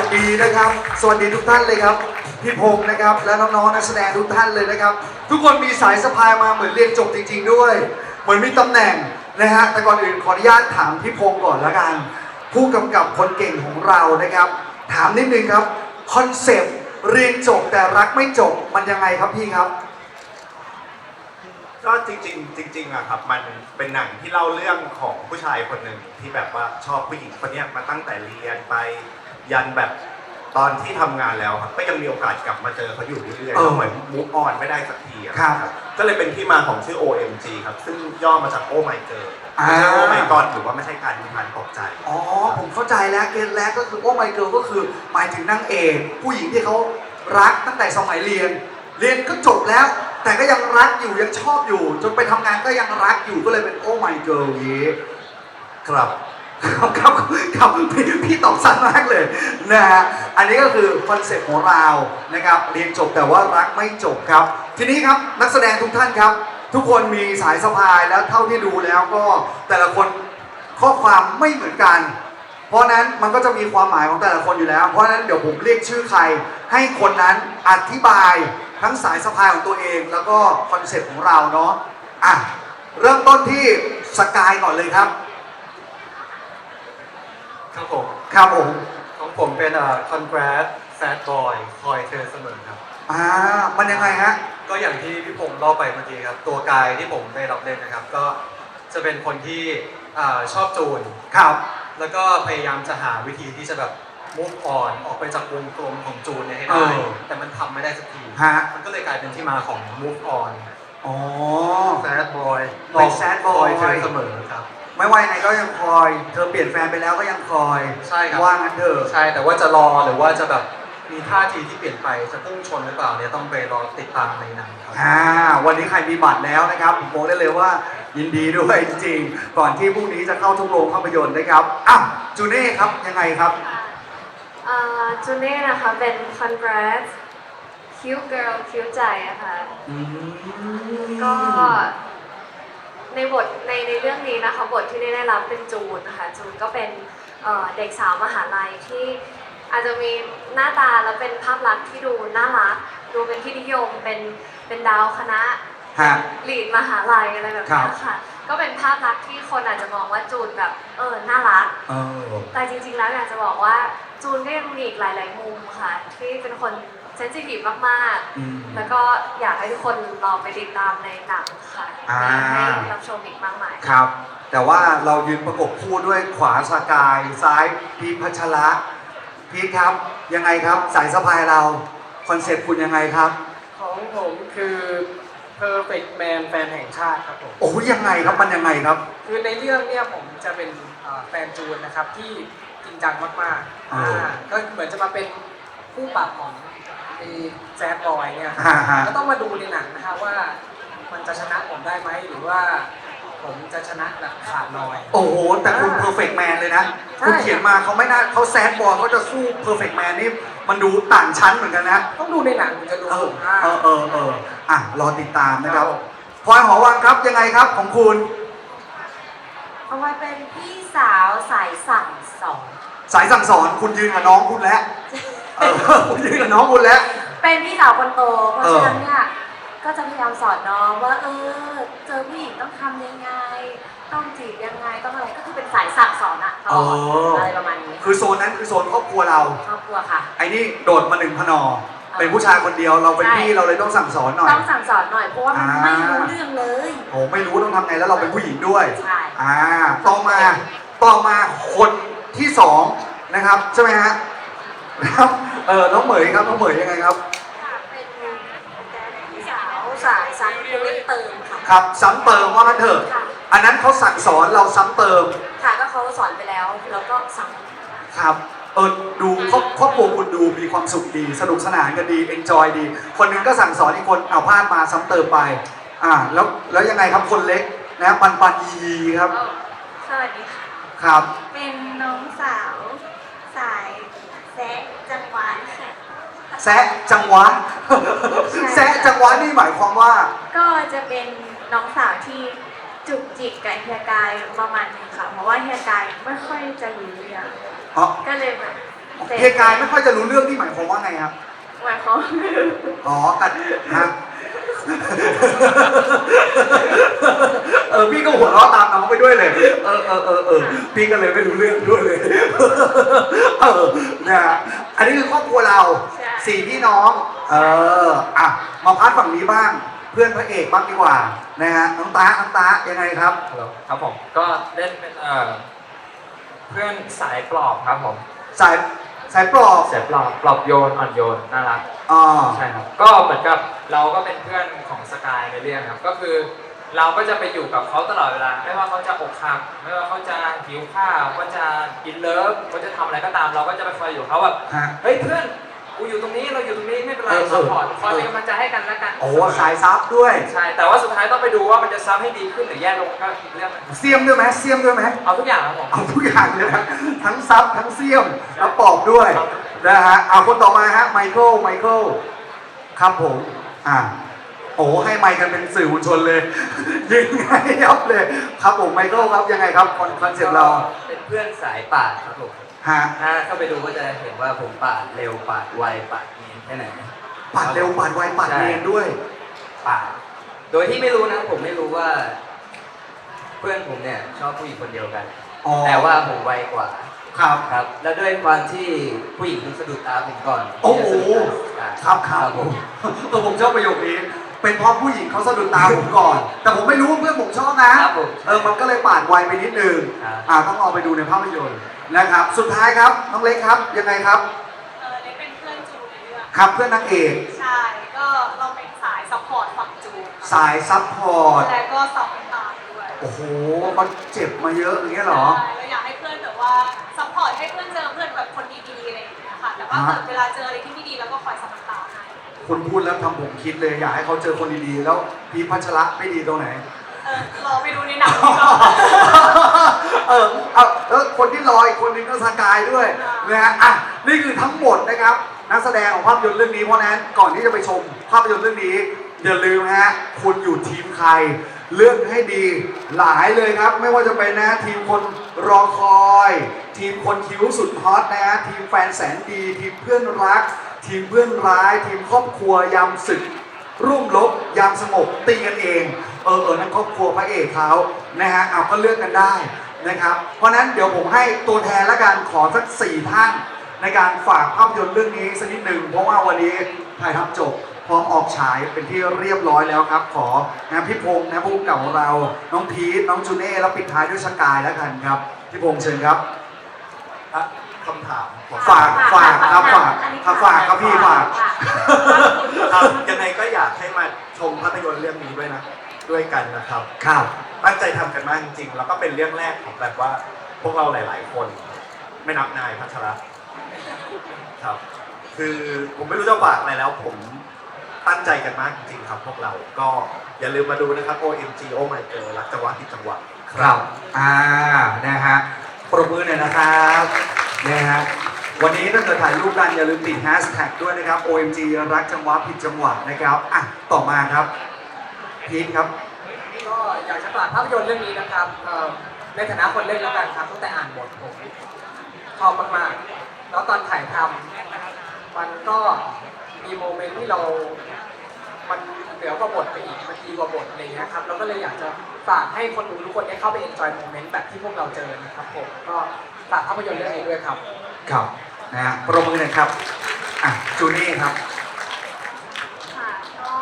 วัสดีนะครับ สวัสดีทุกท่านเลยครับ พี่พงศ์นะครับ และน้องๆนักแสดงทุกท่านเลยนะครับ ทุกคนมีสายสะพายมาเหมือนเรียนจบจริง ๆ ด้วย เหมือนมีตำแหน่งนะฮะ แต่ก่อนอื่นขออนุญาตถามพี่พงศ์ก่อนละกัน ผู้กำกับคนเก่งของเรานะครับ ถามนิดนึงครับคอนเซปต์เรียนจบแต่รักไม่จบมันยังไงครับพี่ครับก็จริงๆจริงๆอะครับมันเป็นหนังที่เล่าเรื่องของผู้ชายคนหนึ่งที่แบบว่าชอบผู้หญิงคนนี้มาตั้งแต่เรียนไป ยันแบบตอนที่ทำงานแล้วครับก็ยังมีโอกาสกลับมาเจอเขาอยู่เรื่อยๆเออ ก็เหมือนมูฟออนไม่ได้สักทีอะครับ ก็เลยเป็นที่มาของชื่อ OMG ครับ ซึ่งย่อมาจาก Oh My Girl อ่า ไม่ใช่ Oh My God หรือว่าไม่ใช่การมีพันตกใจ อ๋อ ผมเข้าใจแล้วเกณฑ์แรกก็คือโอ้ไมเคิลก็คือหมายถึงนางเอกผู้หญิงที่เขารักตั้งแต่สมัยเรียน เรียนก็จบแล้ว แต่ก็ยังรักอยู่ยังชอบอยู่ จนไปทำงานก็ยังรักอยู่ก็เลยเป็นโอ้ไมเคิลอย่างนี้ครับ ครับ ครับพี่พี่ตอบสั้นมากเลยนะฮะอันนี้ก็คือคอนเซ็ปต์ของเรานะครับเรียนจบแต่ว่ารักไม่จบครับ ทีนี้ครับนักแสดงทุกท่านครับ ทุกคนมีสายสะพายแล้วเท่าที่ดูแล้วก็แต่ละคนข้อความไม่เหมือนกัน เพราะนั้นมันก็จะมีความหมายของแต่ละคนอยู่แล้ว เพราะนั้นเดี๋ยวผมเรียกชื่อใคร ให้คนนั้นอธิบายทั้งสายสะพายของตัวเอง แล้วก็คอนเซ็ปต์ของเราเนาะอะเริ่มต้นที่สกายก่อนเลยครับ ครับผม ครับผมของผมเป็นเอ่อ congrats sad boy คอยเธอเสมอครับ อ่ามันยังไงฮะ ก็อย่างที่พี่พงศ์เล่าไปเมื่อกี้ครับ ตัวกายที่ผมได้รับเล่นนะครับ ก็จะเป็นคนที่อ่าชอบจูน ครับ แล้วก็พยายามจะหาวิธีที่จะแบบ move on ออกไปจากวงกลมของจูนเนี่ยให้ได้ เออ แต่มันทำไม่ได้สักที ฮะมันก็เลยกลายเป็นที่มาของ move on อ๋อ sad boy เป็น sad boy คอยเธอเสมอครับ ไม่ว่ายังไงก็ยังคอย เธอเปลี่ยนแฟนไปแล้วก็ยังคอยใช่ครับ ว่างั้นเถอะใช่แต่ว่าจะรอหรือว่าจะแบบมีท่าทีที่เปลี่ยนไปจะพุ่งชนหรือเปล่าเนี่ยต้องไปรอติดตามในหนังครับ อ่าวันนี้ใครมีบัตรแล้วนะครับผมบอกได้เลยว่ายินดีด้วยจริงๆก่อนที่พรุ่งนี้จะเข้าทุกโรงภาพยนตร์นะครับอะจูเน่ครับยังไงครับอ่าจูเน่นะคะเป็น congrats cute girl cute ใจอะค่ะอืมก็ ในบทในในเรื่องนี้นะคะบทที่ได้ได้รับเป็นจูนนะคะจูนก็เป็นเอ่อเด็กสาวมหาลัยที่อาจจะมีหน้าตาแล้วเป็นภาพลักษณ์ที่ดูน่ารักดูเป็นที่นิยมเป็นเป็นดาวคณะฮะลีดมหาลัยอะไรแบบครันี้บค่ะก็เป็นภาพลักษณ์ที่คนอาจจะมองว่าจูนแบบเออน่ารักเออแต่จริงๆแล้วอยากจะบอกว่าจูนก็ยังมีอีกหลาย ๆ มุมค่ะที่เป็นคนเซนซิทีฟมากอืม ๆ แล้วก็อยากให้ทุกคนลองไปติดตามในหนังค่ะอ่า ให้รับชมอีกมากมาย ครับ แต่ว่าเรายืนประกบคู่ด้วยขวาสกาย ซ้ายพีทพัชระพีทครับ ยังไงครับ สายสะพายเรา คอนเซ็ปต์คุณยังไงครับ ของผมคือ perfect man แฟนแห่งชาติครับผม โอ้ยยังไงครับ มันยังไงครับ คือในเรื่องเนี่ยผมจะเป็นเอ่อแฟนจูนนะครับที่จริงจังมากๆอ๋ออ่าก็เหมือนจะมาเป็นผู้ปรับของ ไอ้แซดบอยเนี่ยครับฮ่าฮ่าก็ต้องมาดูในหนังนะครับว่า มันจะชนะผมได้ไหมหรือว่า ผมจะชนะแบบขาดลอย โอ้โห แต่คุณเพอร์เฟกต์แมนเลยนะ ใช่ คุณเขียนมาเขาไม่น่าเขาแซดบอลเขาจะสู้เพอร์เฟกต์แมนนี่มันดูต่างชั้นเหมือนกันนะ ต้องดูในหนังถึงจะรู้เอออ่าเออเออเอออะ รอติดตามนะครับครับพลอยหอวังครับยังไงครับของคุณ เอาไว้เป็นพี่สาวสายสั่งสอนสายสั่งสอนคุณยืนกับน้องคุณแล้ว เออคุณยืนกับน้องคุณแล้ว เป็นพี่สาวคนโต เพราะฉะนั้นเนี่ยก็จะพยายามสอนน้องว่า เออ เจอผู้หญิงต้องทำยังไง ต้องจีบยังไงต้องอะไรก็คือเป็นสายสั่งสอนอะตลอดอะไรประมาณนี้คือโซนนั้นคือโซนครอบครัวเรา ครอบครัวค่ะ ไอ้นี่โดดมาหนึ่งพนอ เป็นผู้ชายคนเดียวเราเป็นพี่เราเลยต้องสั่งสอนหน่อย ต้องสั่งสอนหน่อยเพราะว่ามันอ่า ไม่รู้เรื่องเลยโอ้ไม่รู้ต้องทำไงแล้วเราเป็นผู้หญิงด้วย ใช่อ่า ต่อมา ต่อมาคนที่สองนะครับ ใช่ไหมฮะนะครับ เออน้องเหมยครับน้องเหมยยังไงครับเป็นพี่สาวสายซันเล่นเติมค่ะ ครับ ซ้ำเติมว่างั้นเถอะ ค่ะ อันนั้นเขาสั่งสอนเราซ้ำเติมค่ะก็เขาสอนไปแล้วแล้วก็สั่งครับเออดูครอบครอบครัวคุณดูมีความสุขดีสนุกสนานกันดีเอนจอยดี คนหนึงก็สั่งสอนอีกคนเอาพลาดมาซ้ำเติมไปอ่าแล้วแล้วยังไงครับคนเล็กนะปันปันยีครับสวัสดีค่ะ ครับ เป็นน้องสาวสาย แซะจังหวะค่ะ แซะจังหวะ แซะจังหวะนี่หมายความว่า ก็จะเป็นน้องสาวที่จุกจิกกับเฮียกายประมาณนึงค่ะ เพราะว่าเฮียกายไม่ค่อยจะรู้เรื่องอ๋อก็เลยแบบเฮียกายไม่ค่อยจะรู้เรื่องที่หมายความว่าไงครับ หมายความ อ๋อกันฮะ เออพี่ก็หัวเราะตามน้องไปด้วยเลย เออเออเออเออพี่ก็เลยไม่รู้เรื่องด้วยเลย เออนะฮะอันนี้คือครอบครัวเราใช่ สี่พี่น้อง เอออะมาพัดฝั่งนี้บ้าง เพื่อนพระเอกบ้างดีกว่านะฮะน้องตาน้องตายังไงครับ ฮัลโหลครับผมก็เล่นเป็นเอ่อเพื่อนสายปลอบครับผมสายสายปลอกสายปลอบปลอบโยนอ่อนโยนน่ารักอ่าใช่ครับก็เหมือนกับ เราก็เป็นเพื่อนของสกายในเรื่องครับ ก็คือเราก็จะไปอยู่กับเขาตลอดเวลา ไม่ว่าเขาจะอกหักไม่ว่าเขาจะหิวข้าวเขาจะกินเลิฟเขาจะทำอะไรก็ตาม เราก็จะไปคอยอยู่กับเขาแบบฮะ เฮ้ยเพื่อนกูอยู่ตรงนี้เราอยู่ตรงนี้ไม่เป็นไรเออเออ ซัพพอร์ตคอยเป็นกำลังใจให้กันแล้วกันโอ้สายซับด้วย ใช่แต่ว่าสุดท้ายต้องไปดูว่ามันจะซับให้ดีขึ้นหรือแย่ลงก็อีกเรื่องหนึงเสียมด้วยไหมเสียมด้วยไหมเอาทุกอย่างครับผม เอาทุกอย่างเลยนะทั้งซับทั้งเสียมแล้วปอบด้วยนะฮะเอาคนต่อมาฮะไมเคิลไมเคิลครับผม อ่าโอ้ให้ไมค์กันเป็นสื่อมวลชนเลยยิงให้ยับเลย ครับผมไมเคิลครับยังไงครับคอนคอนเซ็ปต์เราเป็นเพื่อนสายปาดครับผมฮะถ้าเข้าไปดูก็จะเห็นว่าผมปาดเร็วปาดไวปาดเนียนแค่ไหนปัดเร็วปัดไวปัดเนียนด้วยปาดโดยที่ไม่รู้นะ ผมไม่รู้ว่า เพื่อนผมเนี่ยชอบผู้หญิงคนเดียวกัน อ๋อแต่ว่าผมไวกว่า ครับ ครับ แล้วด้วยความที่ผู้หญิงสะดุดตาผมก่อนโอ้โห ที่จะสะดุดตาครับครับ ผม เออผมชอบประโยคนี้ เป็นเพราะผู้หญิงเขาสะดุดตาผมก่อน แต่ผมไม่รู้ว่าเพื่อนผมชอบนะ ครับผมเออ มันก็เลยปาดไวไปนิดนึง ครับ อ่าต้องเอาไปดูในภาพยนตร์นะครับ สุดท้ายครับน้องเล็กครับ ยังไงครับ เออเล็กเป็นเพื่อนจูในเรื่องครับเพื่อนนางเอก ใช่ ก็เราเป็นสายซัพพอร์ตฝั่งจูค่ะสายซับพอร์ต และก็ซับน้ำตาลด้วยโอ้โหเขาเจ็บมาเยอะอย่างเงี้ยเหรอ ใช่เราอยากให้เพื่อนแบบว่าซัพพอร์ตให้เพื่อนเจอเพื่อนแบบคนดีๆอะไรอย่างเงี้ยค่ะ แต่ว่าฮะเกิดเวลาเจออะไรที่ไม่ดีเราก็คอยซับน้ำตาให้ คุณพูดแล้วทำผมคิดเลยอยากให้เขาเจอคนดีๆ แล้วพีชพัชระไม่ดีตรงไหน เออรอไปดูในหนังดีกว่า เออเอาแล้วคนที่รออีกคนนึงก็สกายด้วยนะฮะอะนี่คือทั้งหมดนะครับ นักแสดงของภาพยนตร์เรื่องนี้เพราะฉะนั้นก่อนที่จะไปชมภาพยนตร์เรื่องนี้อย่าลืมนะฮะคุณอยู่ทีมใคร เลือกให้ดีหลายเลยครับ ไม่ว่าจะเป็นนะทีมคนรอคอย ทีมคนคิ้วสุดฮอตนะฮะทีมแฟนแสนดี ทีมเพื่อนรัก ทีมเพื่อนร้าย ทีมครอบครัวยามศึก ร่วมรบยามสงบตีกันเอง เออเออนั่นครอบครัวพระเอกเขานะฮะเอาก็เลือกกันได้นะครับ เพราะนั้นเดี๋ยวผมให้ตัวแทนละกันขอสักสี่ท่านในการฝากภาพยนตร์เรื่องนี้สักนิดหนึ่งเพราะว่าวันนี้ถ่ายทำจบพร้อมออกฉายเป็นที่เรียบร้อยแล้วครับ ขอนะพี่พงษ์นะผู้กำกับของเรา น้องพีทน้องจูเน่แล้วปิดท้ายด้วยสกายแล้วกันครับพี่พงษ์เชิญครับำถามของฝากฝากครับฝากครับฝากครับพี่ฝากครับยังไงก็อยากให้มาชมภาพยนตร์เรื่องนี้ด้วยนะ ด้วยกันนะครับครับตั้งใจทำกันมากจริงๆแล้วก็เป็นเรื่องแรกของแบบว่าพวกเราหลาย ๆ คน ไม่นับนายพัชระครับ คือผมไม่รู้จะฝากอะไรแล้ว ผมตั้งใจกันมากจริงๆครับ พวกเราก็อย่าลืมมาดูนะครับ OMG Oh My Girl รักจังหวะผิดจังหวะครับ อ่า นะฮะ ปรบมือหน่อยนะครับ นะฮะวันนี้ถ้าเกิดถ่ายรูปกันอย่าลืมติดแฮชแท็กด้วยนะครับ OMG รักจังหวะผิดจังหวะนะครับอะต่อมาครับพีทครับ ก็อยากจะฝากภาพยนตร์เรื่องนี้นะครับเอ่อในฐานะคนเล่นแล้วกันครับตั้งแต่อ่านบทผมชอบมากๆ แล้วตอนถ่ายทำมันก็มีโมเมนต์ที่เรา มันเหนือกว่าบทไปอีกมันดีกว่าบทอะไรอย่างเงี้ยครับเราก็เลยอยากจะฝากให้คนดูทุกคนได้เข้าไปเอ็นจอยโมเมนต์แบบที่พวกเราเจอนะครับผมก็ ฝากภาพยนตร์เรื่องนี้ด้วยครับ ครับนะฮะปรบมือหน่อยครับอะจูนี่ครับ ค่ะก็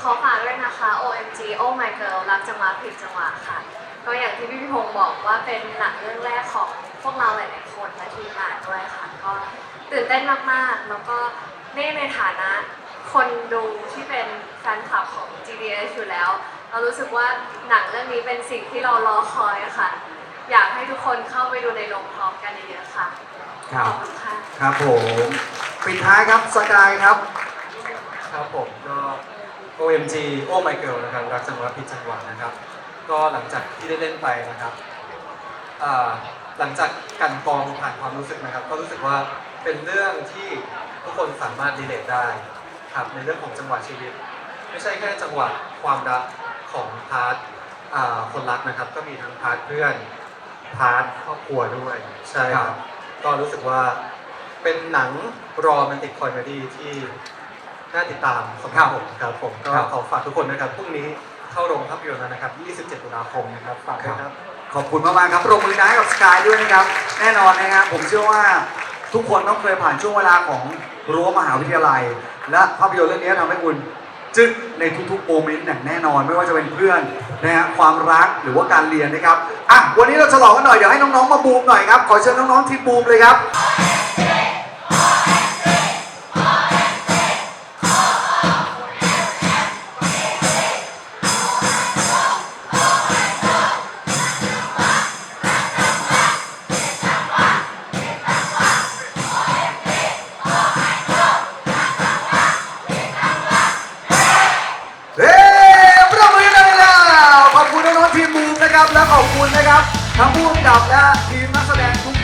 ขอฝากด้วยนะคะ OMG Oh My Girl รักจังหวะผิดจังหวะค่ะ ก็อย่างที่พี่พิพงศ์บอกว่าเป็นหนังเรื่องแรกของพวกเราหลายๆคนและทีมงานด้วยค่ะ ก็ตื่นเต้นมากๆ แล้วก็นี่ในฐานะคนดูที่เป็นแฟนคลับของ GDS อยู่แล้ว เรารู้สึกว่าหนังเรื่องนี้เป็นสิ่งที่เรารอคอยค่ะ อยากให้ทุกคนเข้าไปดูในโรงพร้อมกันเยอะๆค่ะครับขอบคุณค่ะ ครับผม ปิดท้ายครับสกายครับ ครับผมก็ OMG Oh My Girl นะครับรักจังหวะผิดจังหวะนะครับ ก็หลังจากที่ได้เล่นไปนะครับอ่าหลังจากกลันกรองผ่านความรู้สึกนะครับ ก็รู้สึกว่าเป็นเรื่องที่ทุกคนสามารถรีเลทได้ครับในเรื่องของจังหวะชีวิต ไม่ใช่แค่จังหวะความรักของพาร์ทอ่าคนรักนะครับ ก็มีทั้งพาร์ทเพื่อน พาร์ทครอบครัวด้วย ใช่ครับ ก็รู้สึกว่าเป็นหนังรอมันติดคอยมาดีที่น่าติดตามสำหรับผมครับผมก็ครับขอฝากทุกคนนะครับพรุ่งนี้เข้าโรงภาพยนตร์แล้วนะครับ 27 ตุลาคมนะครับฝากด้วยครับ ขอบคุณมากๆครับปรบมือนะให้กับสกายด้วยนะครับ แน่นอนนะครับผมเชื่อว่าทุกคนต้องเคยผ่านช่วงเวลาของรั้วมหาวิทยาลัย และภาพยนตร์เรื่องนี้ทำให้คุณ ซึ่งในทุกๆโมเมนต์อย่างแน่นอนไม่ว่าจะเป็นเพื่อนนะฮะความรักหรือว่าการเรียนนะครับอะวันนี้เราฉลองกันหน่อยเดี๋ยวให้น้องๆมาบูมหน่อยครับขอเชิญน้องๆทีมบูมเลยครับ ทั้งผู้กำกับและทีมนักแสดงทุก